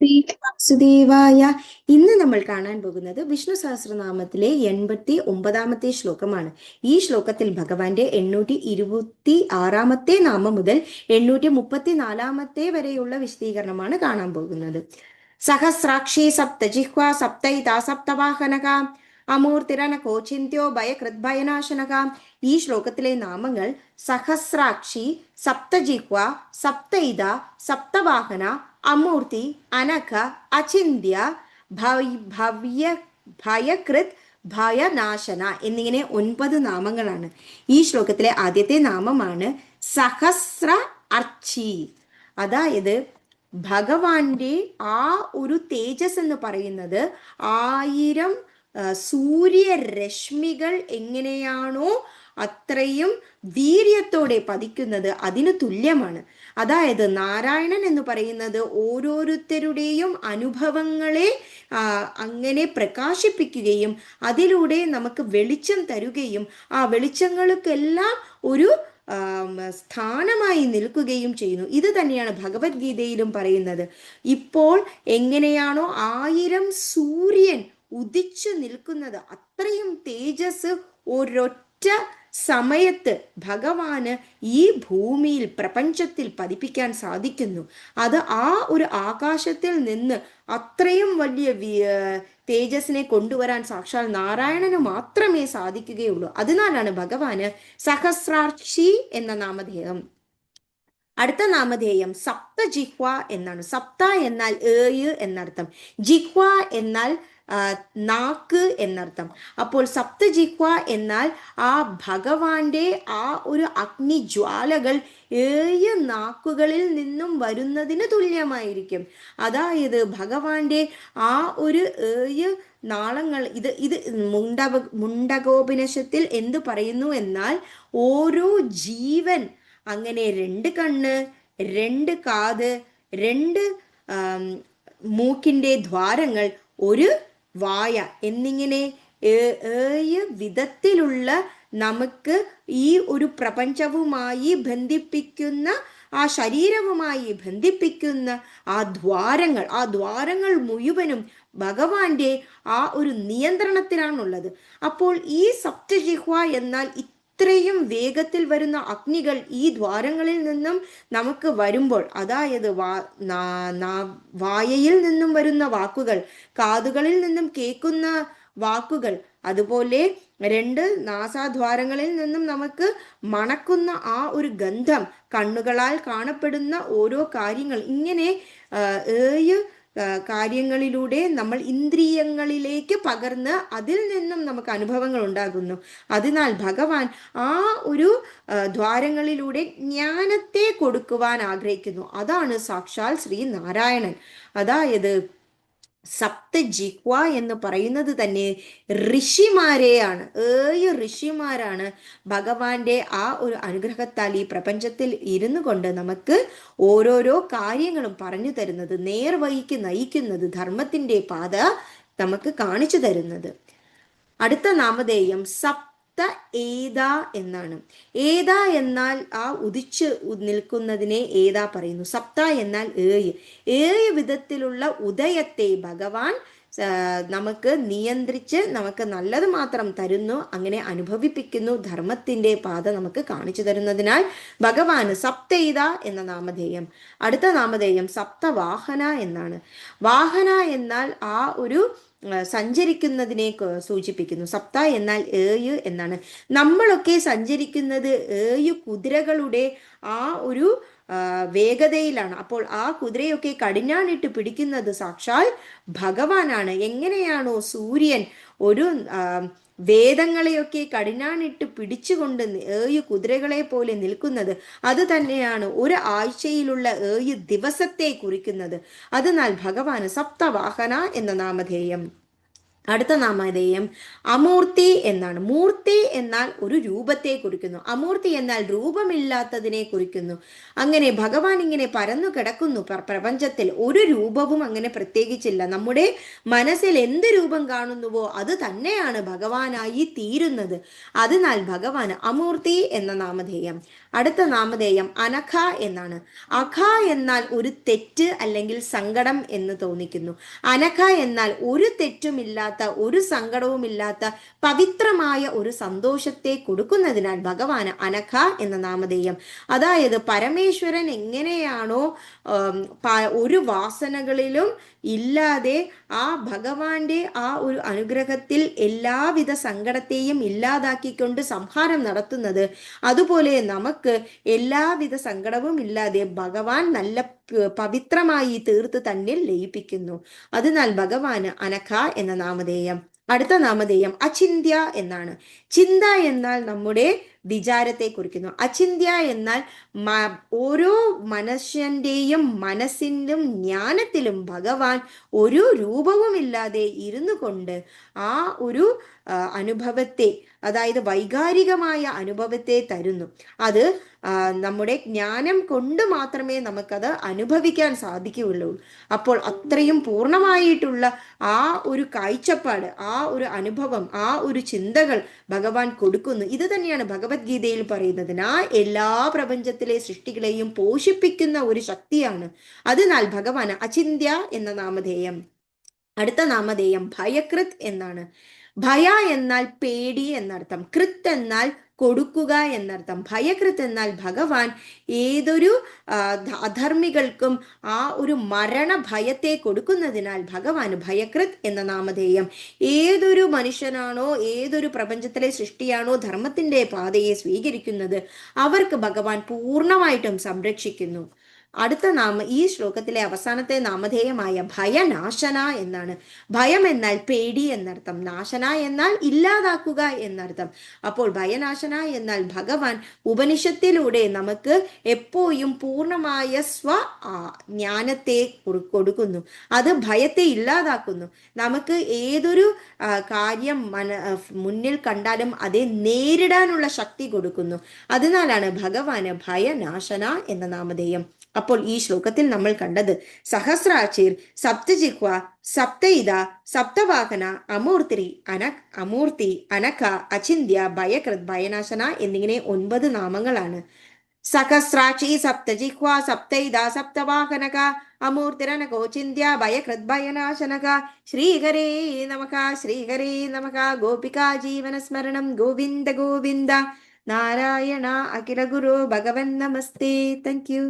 ശ്രീ വാസുദേവായ ഇന്ന് നമ്മൾ കാണാൻ പോകുന്നത് വിഷ്ണു സഹസ്രനാമത്തിലെ എൺപത്തി ഒമ്പതാമത്തെ ശ്ലോകമാണ്. ഈ ശ്ലോകത്തിൽ ഭഗവാന്റെ എണ്ണൂറ്റി ഇരുപത്തി ആറാമത്തെ നാമം മുതൽ എണ്ണൂറ്റി മുപ്പത്തി നാലാമത്തെ വരെയുള്ള വിശദീകരണമാണ് കാണാൻ പോകുന്നത്. സഹസ്രാക്ഷി സപ്തജിഹ്വ സപ്തൈത സപ്തവാഹനക. അമൂർത്തിരന ഭയ കൃത്ഭയനാശനക ഈ ശ്ലോകത്തിലെ നാമങ്ങൾ സഹസ്രാക്ഷി സപ്തജിഹ്വ സപ്തൈത സപ്തവാഹന അമൂർത്തി അനഘ അചിന്ത്യ ഭവ്യ ഭയകൃത് ഭയനാശന എന്നിങ്ങനെ ഒൻപത് നാമങ്ങളാണ്. ഈ ശ്ലോകത്തിലെ ആദ്യത്തെ നാമമാണ് സഹസ്ര അർച്ചി. അതായത് ഭഗവാന്റെ ആ ഒരു തേജസ് എന്ന് പറയുന്നത് ആയിരം സൂര്യരശ്മികൾ എങ്ങനെയാണോ അത്രയും വീര്യത്തോടെ പതിക്കുന്നത് അതിന് തുല്യമാണ്. അതായത് നാരായണൻ എന്ന് പറയുന്നത് ഓരോരുത്തരുടെയും അനുഭവങ്ങളെ അങ്ങനെ പ്രകാശിപ്പിക്കുകയും അതിലൂടെ നമുക്ക് വെളിച്ചം തരുകയും ആ വെളിച്ചങ്ങൾക്കെല്ലാം ഒരു സ്ഥാനമായി നിൽക്കുകയും ചെയ്യുന്നു. ഇത് തന്നെയാണ് ഭഗവത്ഗീതയിലും പറയുന്നത്. ഇപ്പോൾ എങ്ങനെയാണോ ആയിരം സൂര്യൻ ഉദിച്ചു നിൽക്കുന്നത്. അത്രയും തേജസ് ഒരൊറ്റ സമയത്ത് ഭഗവാന് ഈ ഭൂമിയിൽ പ്രപഞ്ചത്തിൽ പതിപ്പിക്കാൻ സാധിക്കുന്നു. അത് ആ ഒരു ആകാശത്തിൽ നിന്ന് അത്രയും വലിയ തേജസ്സിനെ കൊണ്ടുവരാൻ സാക്ഷാൽ നാരായണന് മാത്രമേ സാധിക്കുകയുള്ളൂ. അതിനാലാണ് ഭഗവാന് സഹസ്രാക്ഷി എന്ന നാമധേയം. അടുത്ത നാമധേയം സപ്ത ജിഹ്വ എന്നാണ്. സപ്ത എന്നാൽ ഏഴ് എന്നർത്ഥം. ജിഹ്വ എന്നാൽ നാക്ക് എന്നർത്ഥം. അപ്പോൾ സപ്തജിഹ്വ എന്നാൽ ആ ഭഗവാന്റെ ആ ഒരു അഗ്നി ജ്വാലകൾ ഏഴ് നാക്കുകളിൽ നിന്നും വരുന്നതിന് തുല്യമായിരിക്കും. അതായത് ഭഗവാന്റെ ആ ഒരു ഏഴ് നാളങ്ങൾ ഇത് ഇത് മുണ്ടവ മുണ്ടകോപനിഷത്തിൽ എന്ത് പറയുന്നു എന്നാൽ ഓരോ ജീവൻ അങ്ങനെ രണ്ട് കണ്ണ് രണ്ട് കാത് രണ്ട് മൂക്കിന്റെ ദ്വാരങ്ങൾ ഒരു വായ എന്നിങ്ങനെ ഏഴ് വിധത്തിലുള്ള നമുക്ക് ഈ ഒരു പ്രപഞ്ചവുമായി ബന്ധിപ്പിക്കുന്ന ആ ശരീരവുമായി ബന്ധിപ്പിക്കുന്ന ആ ദ്വാരങ്ങൾ ആ ദ്വാരങ്ങൾ മുഴുവനും ഭഗവാന്റെ ആ ഒരു നിയന്ത്രണത്തിലാണുള്ളത്. അപ്പോൾ ഈ സപ്തജിഹ്വ എന്നാൽ ഇത്രയും വേഗത്തിൽ വരുന്ന അഗ്നികൾ ഈ ദ്വാരങ്ങളിൽ നിന്നും നമുക്ക് വരുമ്പോൾ അതായത് വായയിൽ നിന്നും വരുന്ന വാക്കുകൾ കാതുകളിൽ നിന്നും കേൾക്കുന്ന വാക്കുകൾ അതുപോലെ രണ്ട് നാസാദ്വാരങ്ങളിൽ നിന്നും നമുക്ക് മണക്കുന്ന ആ ഒരു ഗന്ധം കണ്ണുകളാൽ കാണപ്പെടുന്ന ഓരോ കാര്യങ്ങൾ. ഇങ്ങനെ ഏഴ് കാര്യങ്ങളിലൂടെ നമ്മൾ ഇന്ദ്രിയങ്ങളിലേക്ക് പകർന്ന് അതിൽ നിന്നും നമുക്ക് അനുഭവങ്ങൾ ഉണ്ടാകുന്നു. അതിനാൽ ഭഗവാൻ ആ ഒരു ദ്വാരങ്ങളിലൂടെ ജ്ഞാനത്തെ കൊടുക്കുവാൻ ആഗ്രഹിക്കുന്നു. അതാണ് സാക്ഷാൽ ശ്രീ നാരായണൻ. അതായത് സപ്തജിഹ്വ എന്ന് പറയുന്നത് തന്നെ ഋഷിമാരെയാണ്. ഏഴ് ഋഷിമാരാണ് ഭഗവാന്റെ ആ ഒരു അനുഗ്രഹത്താൽ ഈ പ്രപഞ്ചത്തിൽ ഇരുന്നു കൊണ്ട് നമുക്ക് ഓരോരോ കാര്യങ്ങളും പറഞ്ഞു തരുന്നത് നേർവഴിക്ക് നയിക്കുന്നത് ധർമ്മത്തിന്റെ പാത നമുക്ക് കാണിച്ചു തരുന്നത്. അടുത്ത നാമധേയം സപ് സപ്ത ഏതാ എന്നാണ്. ഏതാ എന്നാൽ ആ ഉദിച്ച് നിൽക്കുന്നതിനെ ഏതാ പറയുന്നു. സപ്ത എന്നാൽ ഏഴ് ഏഴ് വിധത്തിലുള്ള ഉദയത്തെ ഭഗവാൻ നമുക്ക് നിയന്ത്രിച്ച് നമുക്ക് നല്ലത് മാത്രം തരുന്നു അങ്ങനെ അനുഭവിപ്പിക്കുന്നു ധർമ്മത്തിന്റെ പാത നമുക്ക് കാണിച്ചു തരുന്നതിനാൽ ഭഗവാന് സപ്തൈത എന്ന നാമധേയം. അടുത്ത നാമധേയം സപ്തവാഹന എന്നാണ്. വാഹന എന്നാൽ ആ ഒരു സഞ്ചരിക്കുന്നതിനെ സൂചിപ്പിക്കുന്നു. സപ്ത എന്നാൽ ഏയ് എന്നാണ്. നമ്മളൊക്കെ സഞ്ചരിക്കുന്നത് ഏയ് കുതിരകളുടെ ആ ഒരു വേഗതയിലാണ്. അപ്പോൾ ആ കുതിരയൊക്കെ കടിഞ്ഞാണിട്ട് പിടിക്കുന്നത് സാക്ഷാൽ ഭഗവാനാണ്. എങ്ങനെയാണോ സൂര്യൻ ഒരു വേദങ്ങളെയൊക്കെ കടിഞ്ഞാണിട്ട് പിടിച്ചുകൊണ്ട് ഏഴ് കുതിരകളെ പോലെ നിൽക്കുന്നത് അത് തന്നെയാണ് ഒരു ആഴ്ചയിലുള്ള ഏഴ് ദിവസത്തെ കുറിക്കുന്നത്. അതിനാൽ ഭഗവാന് സപ്തവാഹന എന്ന നാമധേയം. അടുത്ത നാമധേയം അമൂർത്തി എന്നാണ്. മൂർത്തി എന്നാൽ ഒരു രൂപത്തെ കുറിക്കുന്നു. അമൂർത്തി എന്നാൽ രൂപമില്ലാത്തതിനെ കുറിക്കുന്നു. അങ്ങനെ ഭഗവാൻ ഇങ്ങനെ പരന്നു കിടക്കുന്നു. പ്രപഞ്ചത്തിൽ ഒരു രൂപവും അങ്ങനെ പ്രത്യേകിച്ചില്ല. നമ്മുടെ മനസ്സിൽ എന്ത് രൂപം കാണുന്നുവോ അത് തന്നെയാണ് ഭഗവാനായി തീരുന്നത്. അതിനാൽ ഭഗവാൻ അമൂർത്തി എന്ന നാമധേയം. അടുത്ത നാമധേയം അനഖ എന്നാണ്. അഖ എന്നാൽ ഒരു തെറ്റ് അല്ലെങ്കിൽ സങ്കടം എന്ന് തോന്നിക്കുന്നു. അനഖ എന്നാൽ ഒരു തെറ്റുമില്ലാത്ത ഒരു സങ്കടവുമില്ലാത്ത പവിത്രമായ ഒരു സന്തോഷത്തെ കൊടുക്കുന്നതിനാൽ ഭഗവാന് അനഖ എന്ന നാമധേയം. അതായത് പരമേശ്വരൻ എങ്ങനെയാണോ ഒരു വാസനകളിലും ഇല്ലാതെ ആ ഭഗവാന്റെ ആ ഒരു അനുഗ്രഹത്തിൽ എല്ലാവിധ സങ്കടത്തെയും ഇല്ലാതാക്കിക്കൊണ്ട് സംഹാരം നടത്തുന്നത്. അതുപോലെ നമുക്ക് എല്ലാവിധ സങ്കടവും ഇല്ലാതെ ഭഗവാൻ നല്ല പവിത്രമായി തീർത്ത് തന്നിൽ ലയിപ്പിക്കുന്നു. അതിനാൽ ഭഗവാന് അനഘ എന്ന നാമധേയം അടുത്ത നാമധേയം അചിന്ത്യ എന്നാണ്. ചിന്ത എന്നാൽ നമ്മുടെ വിചാരത്തെ കുറിക്കുന്നു. അചിന്ത്യ എന്നാൽ ഓരോ മനുഷ്യന്റെയും മനസ്സിലും ജ്ഞാനത്തിലും ഭഗവാൻ ഒരു രൂപവുമില്ലാതെ ഇരുന്നു കൊണ്ട് ആ ഒരു അനുഭവത്തെ അതായത് വൈകാരികമായ അനുഭവത്തെ തരുന്നു. അത് നമ്മുടെ ജ്ഞാനം കൊണ്ട് മാത്രമേ നമുക്കത് അനുഭവിക്കാൻ സാധിക്കുകയുള്ളൂ. അപ്പോൾ അത്രയും പൂർണമായിട്ടുള്ള ആ ഒരു കാഴ്ചപ്പാട് ആ ഒരു അനുഭവം ആ ഒരു ചിന്തകൾ ഭഗവാൻ കൊടുക്കുന്നു. ഇത് തന്നെയാണ് ഭഗവത്ഗീതയിൽ പറയുന്നതിനാൽ എല്ലാ പ്രപഞ്ചത്തിലെ സൃഷ്ടികളെയും പോഷിപ്പിക്കുന്ന ഒരു ശക്തിയാണ്. അതിനാൽ ഭഗവാൻ അചിന്ത്യ എന്ന നാമധേയം. അടുത്ത നാമധേയം ഭയകൃത് എന്നാണ്. ഭയ എന്നാൽ പേടി എന്നർത്ഥം. കൃത് എന്നാൽ കൊടുക്കുക എന്നർത്ഥം. ഭയകൃത് എന്നാൽ ഭഗവാൻ ഏതൊരു അധർമ്മികൾക്കും ആ ഒരു മരണ ഭയത്തെ കൊടുക്കുന്നതിനാൽ ഭഗവാൻ ഭയകൃത് എന്ന നാമധേയം. ഏതൊരു മനുഷ്യനാണോ ഏതൊരു പ്രപഞ്ചത്തിലെ സൃഷ്ടിയാണോ ധർമ്മത്തിന്റെ പാതയെ സ്വീകരിക്കുന്നത് അവർക്ക് ഭഗവാൻ പൂർണമായിട്ടും സംരക്ഷിക്കുന്നു. അടുത്ത നാമ ഈ ശ്ലോകത്തിലെ അവസാനത്തെ നാമധേയമായ ഭയനാശന എന്നാണ്. ഭയം എന്നാൽ പേടി എന്നർത്ഥം. നാശന എന്നാൽ ഇല്ലാതാക്കുക എന്നർത്ഥം. അപ്പോൾ ഭയനാശന എന്നാൽ ഭഗവാൻ ഉപനിഷത്തിലൂടെ നമുക്ക് എപ്പോഴും പൂർണമായ സ്വ ജ്ഞാനത്തെ കൊടു- കൊടുക്കുന്നു. അത് ഭയത്തെ ഇല്ലാതാക്കുന്നു. നമുക്ക് ഏതൊരു കാര്യം മന മുന്നിൽ കണ്ടാലും അതെ നേരിടാനുള്ള ശക്തി കൊടുക്കുന്നു. അതിനാലാണ് ഭഗവാന് ഭയനാശന എന്ന നാമധേയം. അപ്പോൾ ഈ ശ്ലോകത്തിൽ നമ്മൾ കണ്ടത് സഹസ്രാക്ഷീർ സപ്തജിഹ്വ സപ്തയിത സപ്തവാഹന അമൂർത്തി അന അമൂർത്തി അനക അചിന്ത്യ ഭയകൃത് ഭയനാശന എന്നിങ്ങനെ ഒൻപത് നാമങ്ങളാണ്. സഹസ്രാക്ഷി സപ്തജിഹ്വ സപ്തൈത സപ്തവാഹനക അമൂർത്തിരനകോ ചിന്ത്യ ഭയകൃത് ഭയനാശനക ശ്രീഹരേ നമക ശ്രീഹരേ നമക ഗോപികാ ജീവന സ്മരണം ഗോവിന്ദ ഗോവിന്ദ നാരായണ അഖില ഗുരു ഭഗവൻ നമസ്തേ. Thank you